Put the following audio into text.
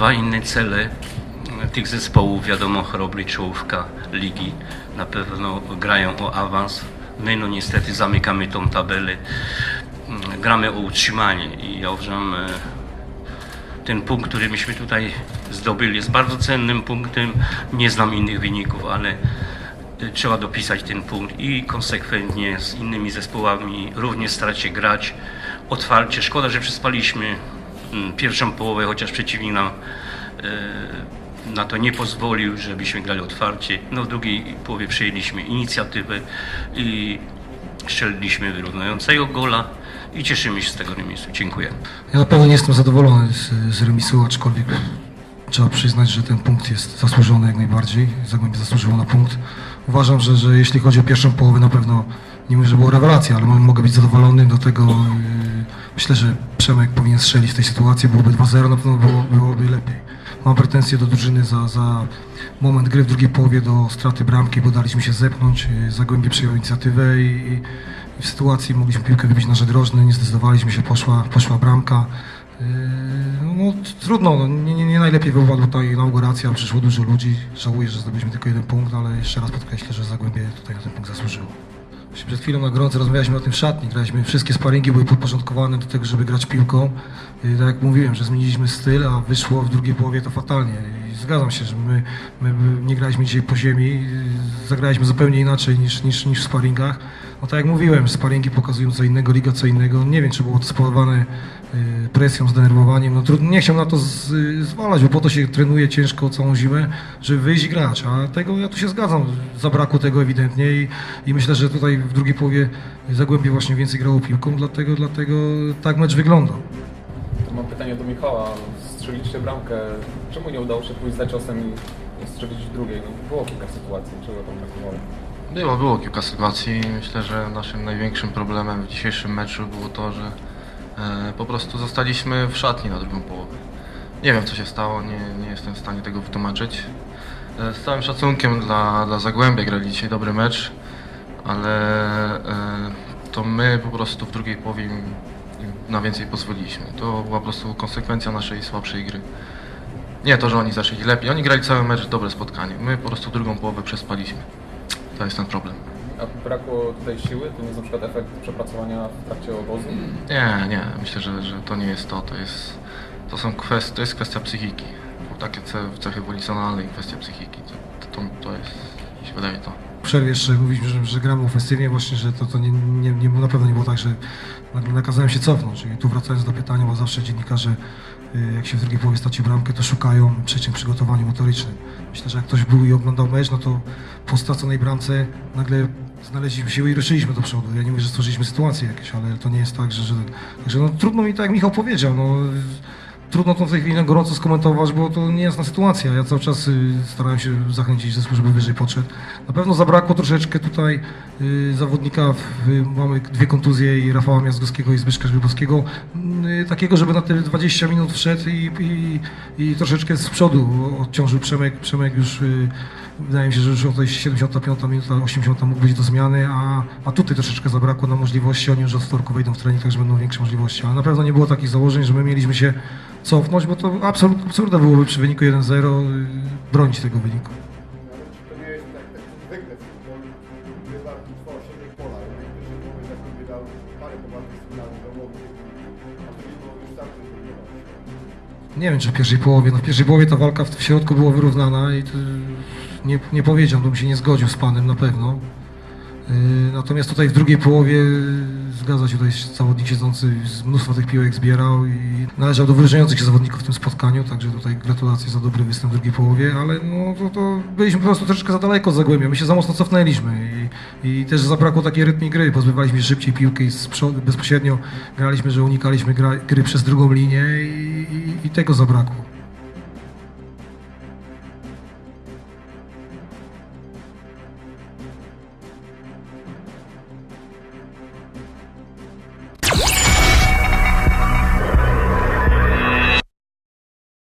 dwa inne cele tych zespołów. Wiadomo, Chrobry, czołówka ligi na pewno grają o awans. My no niestety zamykamy tą tabelę. Mm, Gramy o utrzymanie i ja uważam, e, ten punkt, który myśmy tutaj zdobyli, jest bardzo cennym punktem. Nie znam innych wyników, ale y, trzeba dopisać ten punkt i konsekwentnie z innymi zespołami również starać się grać otwarcie. Szkoda, że przespaliśmy pierwszą połowę, chociaż przeciwnik nam y, na to nie pozwolił, żebyśmy grali otwarcie. No w drugiej połowie przejęliśmy inicjatywę i strzeliliśmy wyrównującego gola i cieszymy się z tego remisu. Dziękuję. Ja na pewno nie jestem zadowolony z, z remisu, aczkolwiek trzeba przyznać, że ten punkt jest zasłużony jak najbardziej. Zagłębie zasłużyło na punkt. Uważam, że, że jeśli chodzi o pierwszą połowę, na pewno nie mówię, że była rewelacja, ale mo- mogę być zadowolony. Do tego yy, myślę, że Przemek powinien strzelić w tej sytuacji. Byłoby 2-0, na pewno było, byłoby lepiej. Mam pretensje do drużyny za, za moment gry w drugiej połowie, do straty bramki, bo daliśmy się zepchnąć. Yy, Zagłębie przyjął inicjatywę i, i w sytuacji mogliśmy piłkę wybić na żedrożny, nie zdecydowaliśmy się, poszła, poszła bramka. Yy, No, trudno, no, nie, nie, nie najlepiej wypadła tutaj inauguracja, przyszło dużo ludzi. Żałuję, że zdobyliśmy tylko jeden punkt, ale jeszcze raz podkreślę, że Zagłębie tutaj na ten punkt zasłużyło. Właśnie Przed chwilą na gorąco rozmawialiśmy o tym w szatni, graliśmy, wszystkie sparingi były podporządkowane do tego, żeby grać piłką. I tak jak mówiłem, że zmieniliśmy styl, a wyszło w drugiej połowie to fatalnie. I zgadzam się, że my, my, nie graliśmy dzisiaj po ziemi, zagraliśmy zupełnie inaczej niż, niż, niż w sparingach. No tak jak mówiłem, sparingi pokazują co innego, liga co innego. Nie wiem, czy było to spowodowane y, presją, zdenerwowaniem. No trudno, nie chciałem na to z, y, zwalać, bo po to się trenuje ciężko całą zimę, żeby wyjść i grać. A tego ja tu się zgadzam, zabrakło tego ewidentnie i, i myślę, że tutaj w drugiej połowie Zagłębie właśnie więcej grało piłką, dlatego, dlatego tak mecz wyglądał. To mam pytanie do Michała. Strzeliście bramkę. Czemu nie udało się pójść za ciosem i strzelić drugiej? No, było kilka sytuacji. Czego tam brakowało? Było, było kilka sytuacji. Myślę, że naszym największym problemem w dzisiejszym meczu było to, że e, po prostu zostaliśmy w szatni na drugą połowę. Nie wiem co się stało, nie, nie jestem w stanie tego wytłumaczyć. E, z całym szacunkiem dla, dla Zagłębia grali dzisiaj dobry mecz, ale e, to my po prostu w drugiej połowie im, im na więcej pozwoliliśmy. To była po prostu konsekwencja naszej słabszej gry. Nie to, że oni zaczęli lepiej. Oni grali cały mecz dobre spotkanie. My po prostu drugą połowę przespaliśmy. To jest ten problem. A brakło tutaj siły? To nie jest na przykład efekt przepracowania w trakcie obozu? Nie, nie. Myślę, że, że to nie jest to. To jest, to są kwestie, to jest kwestia psychiki. Takie ce- cechy wolicjonalne i kwestia psychiki. To, to, to jest, mi się wydaje to. Przerwie jeszcze mówiliśmy, że, że gramy ofensywnie, właśnie, że to, to nie, nie, nie, na pewno nie było tak, że nagle nakazałem się cofnąć. I tu wracając do pytania, bo zawsze dziennikarze, jak się w drugiej połowie straci bramkę, to szukają przyczyn przygotowaniu motorycznym. Myślę, że jak ktoś był i oglądał mecz, no to po straconej bramce nagle znaleźliśmy siły i ruszyliśmy do przodu. Ja nie mówię, że stworzyliśmy sytuacje jakieś, ale to nie jest tak, że... że także no, trudno mi, tak jak Michał powiedział, no, Trudno to w tej chwili na gorąco skomentować, bo to nie jasna sytuacja. Ja cały czas y, starałem się zachęcić zespół, żeby wyżej podszedł. Na pewno zabrakło troszeczkę tutaj y, zawodnika, y, mamy dwie kontuzje i Rafała Miazgowskiego i Zbyszka Żybowskiego, y, takiego, żeby na te 20 minut wszedł i, i, i troszeczkę z przodu odciążył Przemek. Przemek już, wydaje mi się, że już tej 75 minuta, 80 mógł być do zmiany, a, a tutaj troszeczkę zabrakło nam możliwości. Oni już od wtorku wejdą w trening, także będą większe możliwości. Ale na pewno nie było takich założeń, że my mieliśmy się cofnąć, bo to absolut, absurda byłoby przy wyniku 1-0 y, bronić tego wyniku. Nie wiem, czy w pierwszej połowie. No w pierwszej połowie ta walka w, środku była wyrównana i nie, nie powiedział, bym się nie zgodził z panem na pewno. Yy, natomiast tutaj w drugiej połowie zgadza się tutaj zawodnik siedzący, mnóstwo tych piłek zbierał i należał do wyróżniających się zawodników w tym spotkaniu, także tutaj gratulacje za dobry występ w drugiej połowie, ale no, to, to byliśmy po prostu troszeczkę za daleko od Zagłębia, my się za mocno cofnęliśmy i, i też zabrakło takiej rytmii gry, pozbywaliśmy się szybciej piłki z przodu, bezpośrednio graliśmy, że unikaliśmy gra, gry przez drugą linię i, i, i tego zabrakło.